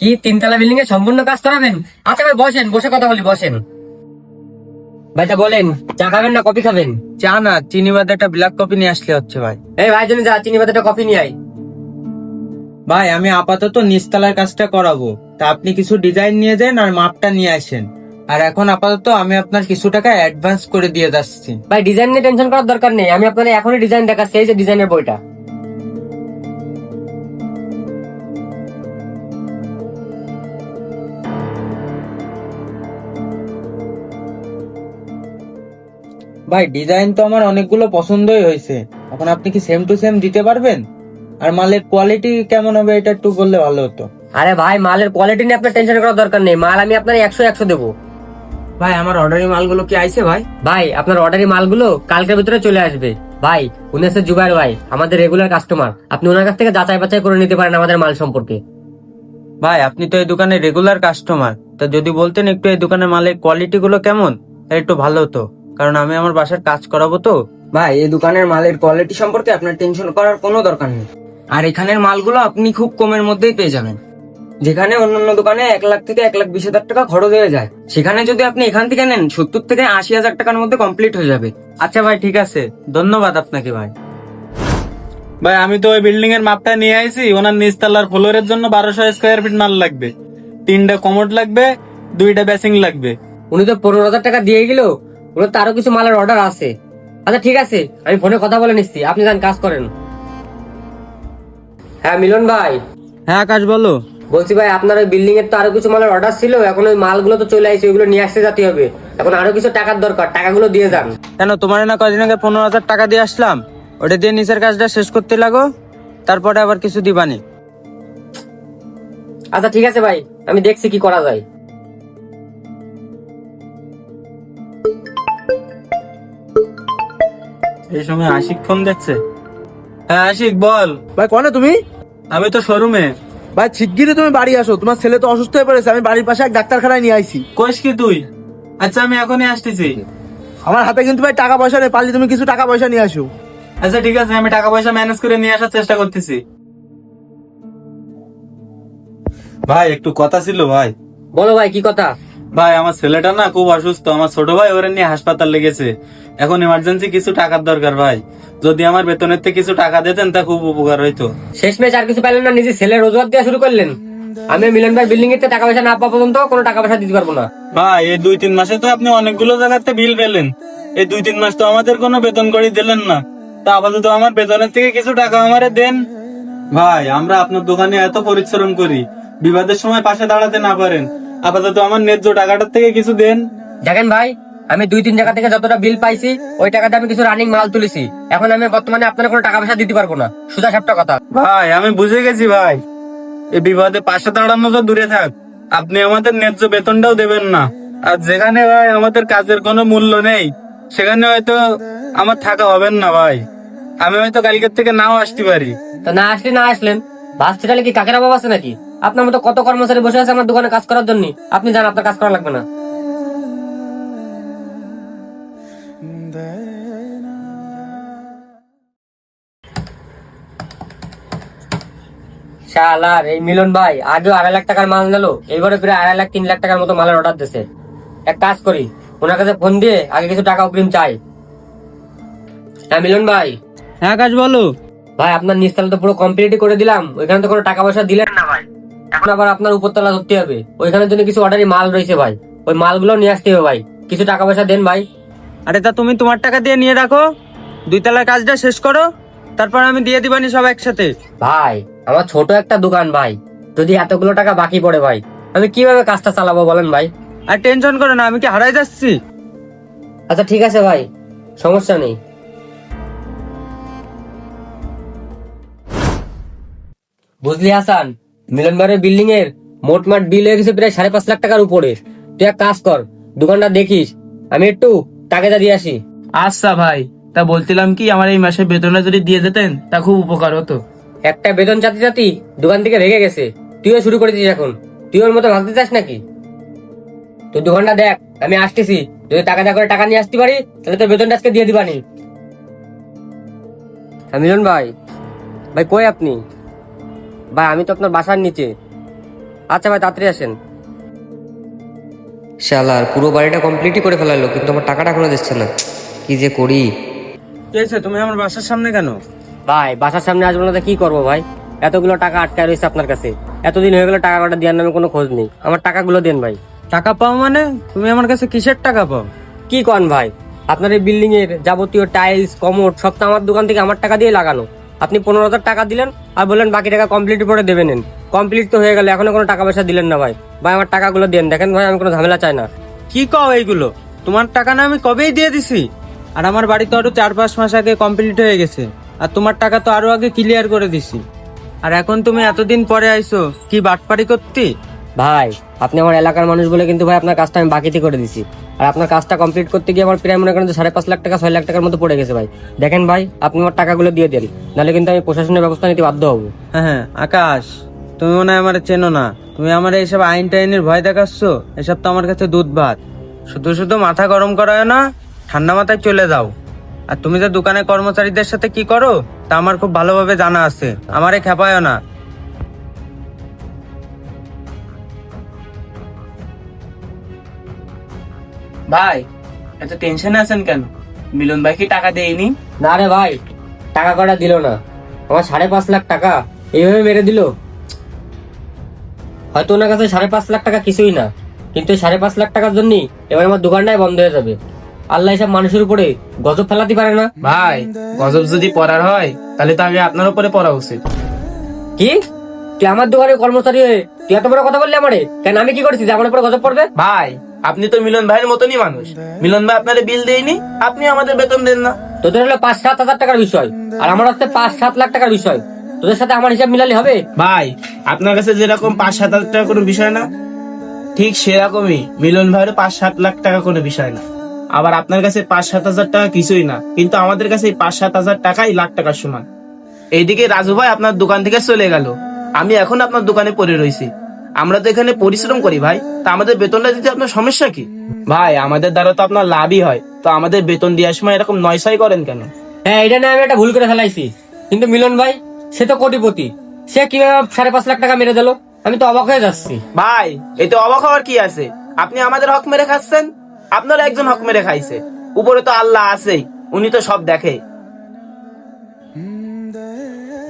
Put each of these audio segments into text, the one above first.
কি তিনতলা বিল্ডিং এ সম্পূর্ণ কাজ করাবেন? আচ্ছা ভাই বসেন বসে কথা বলি বসেন। ভাইটা বলেন চা খাবেন না কফি খাবেন? চা না চিনি বাদে একটা ব্ল্যাক কপি নিয়ে আসলে হচ্ছে ভাই। এই ভাই জন্য যা চিনি বাদাটা কফি নিয়ে আই ভাই আমি আপাতত নিচতলার কাজটা করাবো। তা আপনি কিছু ডিজাইন নিয়ে যান আর মাপটা নিয়ে আসেন। আর এখন আপাতত আমি আপনার কিছু টাকা অ্যাডভান্স করে দিয়ে যাচ্ছি। ভাই ডিজাইন নিয়ে টেনশন করার দরকার নেই। আমি আপনার এখনই ডিজাইন দেখাচ্ছি এই যে ডিজাইনের বইটা। ভাই ডিজাইন তো আমার অনেকগুলো পছন্দই হয়েছে। এখন আপনি কি সেম টু সেম দিতে পারবেন? আর মালের কোয়ালিটি কেমন হবে এটা একটু বললে ভালো হতো। আরে ভাই মালের কোয়ালিটি নিয়ে আপনার টেনশন করার দরকার নেই। মাল আমি আপনার একশো একশো দেবো। ভাই আমার অর্ডারি মালগুলো কি আইছে ভাই? ভাই আপনার অর্ডারি মালগুলো কালকের ভিতরে চলে আসবে। ভাই উনি হচ্ছে জুবাইর ভাই আমাদের রেগুলার কাস্টমার আপনি ওনার কাছ থেকে যাচাই বাছাই করে নিতে পারেন আমাদের মাল সম্পর্কে। ভাই আপনি তো এই দোকানে রেগুলার কাস্টমার তা যদি বলতেন একটু এই দোকানের মালের কোয়ালিটি গুলো কেমন? একটু ভালো হতো। কারণ আমি আমার বাসার কাজ করাবো তো। ভাই এই দোকানের মালের কোয়ালিটি সম্পর্কে আপনার টেনশন করার কোনো দরকার নেই। আর এখানের মালগুলো আপনি খুব কমের মধ্যেই পেয়ে যাবেন। যেখানে অন্যান্য দোকানে এক লাখ থেকে এক লাখ বিশ হাজার টাকা খরচ হয়ে যায়। সেখানে যদি আপনি এখান থেকে নেন সত্তর থেকে আশি হাজার টাকার মধ্যে কমপ্লিট হয়ে যাবে। আচ্ছা ভাই ঠিক আছে। ধন্যবাদ আপনাকে ভাই। ভাই আমি তো ওই বিল্ডিং এর মাপটা নিয়ে আইছি। ওনার নিচতলার ফ্লোরের জন্য বারোশো স্কোয়ার ফিট মাল লাগবে। তিনটা কমোড লাগবে দুইটা বেসিং লাগবে। উনি তো পনেরো হাজার টাকা দিয়ে গেল। ওনার তো আরও কিছু মালের অর্ডার আছে। আচ্ছা ঠিক আছে আমি ফোনে কথা বলে নিচ্ছি। আপনি যান কাজ করেন। হ্যাঁ মিলন ভাই। হ্যাঁ আকাশ বলো। বলছি ভাই আপনার ওই বিল্ডিং এর তো আরও কিছু মালের অর্ডার ছিল এখন ওই মালগুলো তো চলে আসছে ওইগুলো নিয়ে আসতে যেতে হবে। এখন আরও কিছু টাকার দরকার টাকাগুলো দিয়ে যান। কেন তোমার না কদিন আগে পনেরো হাজার টাকা দিয়ে আসলাম? ওটা দিয়ে নিচের কাজটা শেষ করতে লাগো তারপরে আবার কিছু দিবানি। আচ্ছা ঠিক আছে ভাই আমি দেখছি কি করা যায়। এই সময় আশিক ফোন দিচ্ছে হ্যাঁ আশিক বল। ভাই কনে তুমি? আমি তো শোরুমে। ভাই শিগগিরই তুমি বাড়ি আসো। তোমার ছেলে তো অসুস্থ হয়ে পড়েছে আমি বাড়ির পাশে এক ডাক্তারখানায় নিয়ে আইছি। কইস কি তুই? আচ্ছা আমি এখনই আসতেছি। আমার হাতে কিন্তু ভাই টাকা পয়সা নেই পারলে তুমি কিছু টাকা পয়সা নিয়ে আসো। আচ্ছা ঠিক আছে আমি টাকা পয়সা ম্যানেজ করে নিয়ে আসার চেষ্টা করতেছি। ভাই একটু কথা ছিল ভাই। বলো ভাই কি কথা? ভাই আমার ছেলেটা না খুব অসুস্থ। আমার ছোট ভাই ওরে নিয়ে হাসপাতাল লেগেছে এখন ইমার্জেন্সি কিছু টাকার দরকার ভাই। যদি আমার বেতনের থেকে কিছু টাকা দিতেন তা খুব উপকার হইতো। শেষমেশ আর কিছু পাইলেন না নিজে ছেলে রোজগার দেওয়া শুরু করলেন। আমি মিলন ভাই বিল্ডিং এর টাকা পয়সা না পাওয়া পর্যন্ত কোনো টাকা পয়সা দিতে পারব না। ভাই এই দুই তিন মাসে তো আপনি অনেকগুলো জায়গাতে বিল পেলেন। এই দুই তিন মাস তো আমাদের কোনো বেতন করে দিলেন না। তা আপাতত আমার বেতনের থেকে কিছু টাকা আমারে দেন। ভাই আমরা আপনার দোকানে এত পরিশ্রম করি। বিবাদের সময় পাশে দাঁড়াতে না পারেন। আপাতত আমার ন্যায্য টাকাটার থেকে কিছু দেন। দেখেন ভাই আমি দুই তিন জায়গা থেকে যতটা বিল পাইছি ওই টাকাতে আমি কিছু রানিং মাল তুলেছি। এখন আমি বর্তমানে আপনার কোনো টাকা পয়সা দিতে পারব না। সুদা সাপটা কথা। ভাই আমি বুঝে গেছি ভাই। এই বিবাদে পাশে দাঁড়ানো তো দূরে থাক। আপনি আমাদের ন্যায্য বেতনটাও দেবেন না। আর যেখানে ভাই আমাদের কাজের কোনো মূল্য নেই সেখানে হয়তো আমার থাকা হবেন না ভাই। আমি হয়তো কালকের থেকে নাও আসতে পারি। তা না আসলে না আসলেন। বাস তাহলে কি কাকের বাবা আছে নাকি? আপনার মতো কত কর্মচারী বসে আছে আমার দোকানে কাজ করার জন্য? আপনি জান আপনার কাজ করা লাগবে না। শালার এই মিলন ভাই আগেও আড়াই লাখ টাকার মাল নিল এইবারে প্রায় আড়াই লাখ তিন লাখ টাকার মতো মালের অর্ডার দিছে। এক কাজ করি ওনার কাছে ফোন দিয়ে আগে কিছু টাকা অগ্রিম চাই। হ্যাঁ মিলন ভাই? হ্যাঁ আকাশ বলো। ভাই আপনার নিচতলা তো পুরো কমপ্লিট করে দিলাম ওইখানে তো কোনো টাকা পয়সা দিলেন না ভাই। এখন আবার আপনার উপরতলা ধরতে হবে। ওইখানে জন্য কিছু অর্ডারি মাল রয়েছে ভাই। ওই মালগুলো নিয়ে আসতে হবে ভাই। কিছু টাকা পয়সা দেন ভাই। আরে তা তুমি তোমার টাকা দিয়ে নিয়ে রাখো। দুই তলার কাজটা শেষ করো। তারপর আমি দিয়ে দিবানি সব একসাথে। ভাই আমার ছোট একটা দোকান ভাই। যদি এতগুলো টাকা বাকি পড়ে ভাই আমি কীভাবে কাজটা চালাবো বলেন ভাই? আর টেনশন করো না আমি কি হারাই যাচ্ছি? আচ্ছা ঠিক আছে ভাই। সমস্যা নেই। বুঝলি হাসান? মিলন ভাইয়ের বিল্ডিং এর মোটমাট বিল হয়ে গেছে প্রায় সাড়ে পাঁচ লাখ টাকার উপরে। তুই এক কাজ কর দোকানটা দেখিস। আমি একটু টাকাটা দিয়ে আসি। আচ্ছা ভাই তা বলছিলাম কি আমার এই মাসে বেতনটা যদি দিয়ে দিতেন তা খুব উপকার হতো। একটা বেতন চাতি চাতি দোকান থেকে রেগে গেছে। তুইও শুরু করে দিস এখন। তুই ওর মতো ভাবতে চাস নাকি? তুই দোকানটা দেখ আমি আসতেছি। যদি টাকা দা করে টাকা নিয়ে আসতে পারি তাহলে তোর বেতনটা আজকে দিয়ে দিবানি। মিলন ভাই ভাই কই আপনি? ভাই আমি তো আপনার বাসার নিচে। আচ্ছা ভাই তাড়াতাড়ি আসেন। শালার পুরো বাড়িটা কমপ্লিটই করে ফেলালো কিন্তু আমার টাকাটা এখনও দিচ্ছে না। কি যে করি? কি হয়েছে? তুমি আমার বাসার সামনে কেন? ভাই বাসার সামনে আসব না তো কি করব ভাই? এতগুলো টাকা আটকায় রয়েছে আপনার কাছে। এতদিন হয়ে গেল টাকা কটা দেওয়ার নামে কোনো খোঁজ নেই। আমার টাকাগুলো দেন ভাই। টাকা পাও মানে? তুমি আমার কাছে কিসের টাকা পাও? কি কন ভাই? আপনার এই বিল্ডিং এর যাবতীয় টাইলস কমোড সব তো আমার দোকান থেকে আমার টাকা দিয়ে লাগানো। আপনি পনেরো হাজার টাকা দিলেন আর বললেন বাকি টাকা কমপ্লিট পরে দেবেন কমপ্লিট তো হয়ে গেল এখনও কোনো টাকা পয়সা দিলেন না ভাই। ভাই আমার টাকাগুলো দেন। দেখেন ভাই আমি কোনো ঝামেলা চাই না। কি কও এইগুলো? তোমার টাকা না আমি কবেই দিয়ে দিছি? আর আমার বাড়ি তো আরও চার পাঁচ মাস আগে কমপ্লিট হয়ে গেছে। আর তোমার টাকা তো আরও আগে ক্লিয়ার করে দিছি। আর এখন তুমি এতদিন পরে আইছো কি বাটপারি করতে? ভাই আপনি আমার এলাকার মানুষ বলে কিন্তু ভাই আপনার কাজটা আমি বাকিতে করে দিছি। আর আপনার কাজটা কমপ্লিট করতে গিয়ে আমার প্রায় মনে করেন যে সাড়ে পাঁচ লাখ টাকা, ছয় লাখ টাকার মতো পড়ে গেছে ভাই। দেখেন ভাই, আপনি আমার টাকাগুলো দিয়ে দেন। নাহলে কিন্তু আমি প্রশাসনের ব্যবস্থা নিতে বাধ্য হব। হ্যাঁ হ্যাঁ আকাশ, তুমি মনে হয় আমার চেনো না। তুমি আমার এইসব আইন টাইনের ভয় দেখাচ্ছ? এসব তো আমার কাছে দুধ ভাত শুধু শুধু মাথা গরম করায় না, ঠান্ডা মাথায় চলে যাও। আর তুমি যে দোকানে কর্মচারীদের সাথে কি করো, তা আমার খুব ভালোভাবে জানা আছে। আমারে খেপায় না। ভাই এত টেনশনে আছেন কেন? মিলন ভাই কি টাকা দেয়নি? না রে ভাই টাকা কটা দিল না? আমার সাড়ে পাঁচ লাখ টাকা এইভাবে মেরে দিল? হয়তো ওনার কাছে সাড়ে পাঁচ লাখ টাকা কিছুই না কিন্তু এই সাড়ে পাঁচ লাখ টাকার জন্য এবার আমার দোকানটাই বন্ধ হয়ে যাবে। আল্লাহ এসব মানুষের উপরে গজব ফেলাতে পারে না? ভাই গজব যদি পড়ার হয় তাহলে তো আগে আপনার উপরে পড়া উচিত। কি? তুই আমার দোকানের কর্মচারী হয়ে তুই এত বড় কথা বললি আমারে? কেন আমি কি করেছি? যে আমার উপরে গজব পড়বে? ভাই আপনি তো মিলন ভাইয়ের মতনই মানুষ। মিলন ভাই আপনার বিল দেয়নি আপনি আমাদের বেতন দেন না। তোদের হলো পাঁচ সাত হাজার টাকার বিষয় আর আমার হচ্ছে পাঁচ সাত লাখ টাকার বিষয়। তোদের সাথে আমার হিসাব মিলালে হবে? ভাই আপনার কাছে যেরকম পাঁচ সাত হাজার টাকা কোনো বিষয় না ঠিক সেরকমই মিলন ভাইয়ের পাঁচ সাত লাখ টাকা কোনো বিষয় না। আবার আপনার কাছে পাঁচ সাত হাজার টাকা কিছুই না কিন্তু আমাদের কাছে এই পাঁচ সাত হাজার টাকাই লাখ টাকার সমান। এইদিকে রাজু ভাই আপনার দোকান থেকে চলে গেল। আমি এখন আপনার দোকানে পড়ে রয়েছি। আমরা তো এখানে পরিশ্রম করি ভাই। তা আমাদের বেতনটা দিতে আপনার সমস্যা কি? ভাই আমাদের দ্বারা তো আপনার লাভই হয়। তো আমাদের বেতন দেওয়ার সময় এরকম নয়সাই করেন কেন? হ্যাঁ এটা নিয়ে আমি একটা ভুল করে ফেলাইছি। কিন্তু মিলন ভাই সে তো কোটিপতি। সে কীভাবে সাড়ে পাঁচ লাখ টাকা মেরে দিল? আমি তো অবাক হয়ে যাচ্ছি। ভাই এতে অবাক হওয়ার কি আছে? আপনি আমাদের হক মেরে খাচ্ছেন? আপনার একজন হক মেরে খাইছে। উপরে তো আল্লাহ আছেই উনি তো সব দেখে।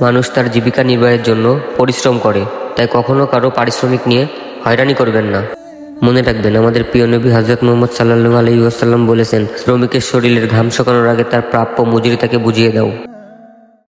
মানুষ তার জীবিকা নির্বাহের জন্য পরিশ্রম করে। তাই কখনো কারও পারিশ্রমিক নিয়ে হয়রানি করবেন না। মনে রাখবেন, আমাদের প্রিয় নবী হজরত মোহাম্মদ সাল্লু আলহি ওয়াসাল্লাম বলেছেন, শ্রমিকের শরীরের ঘাম শুকানোর আগে তার প্রাপ্য মজুরি তাকে বুঝিয়ে দাও।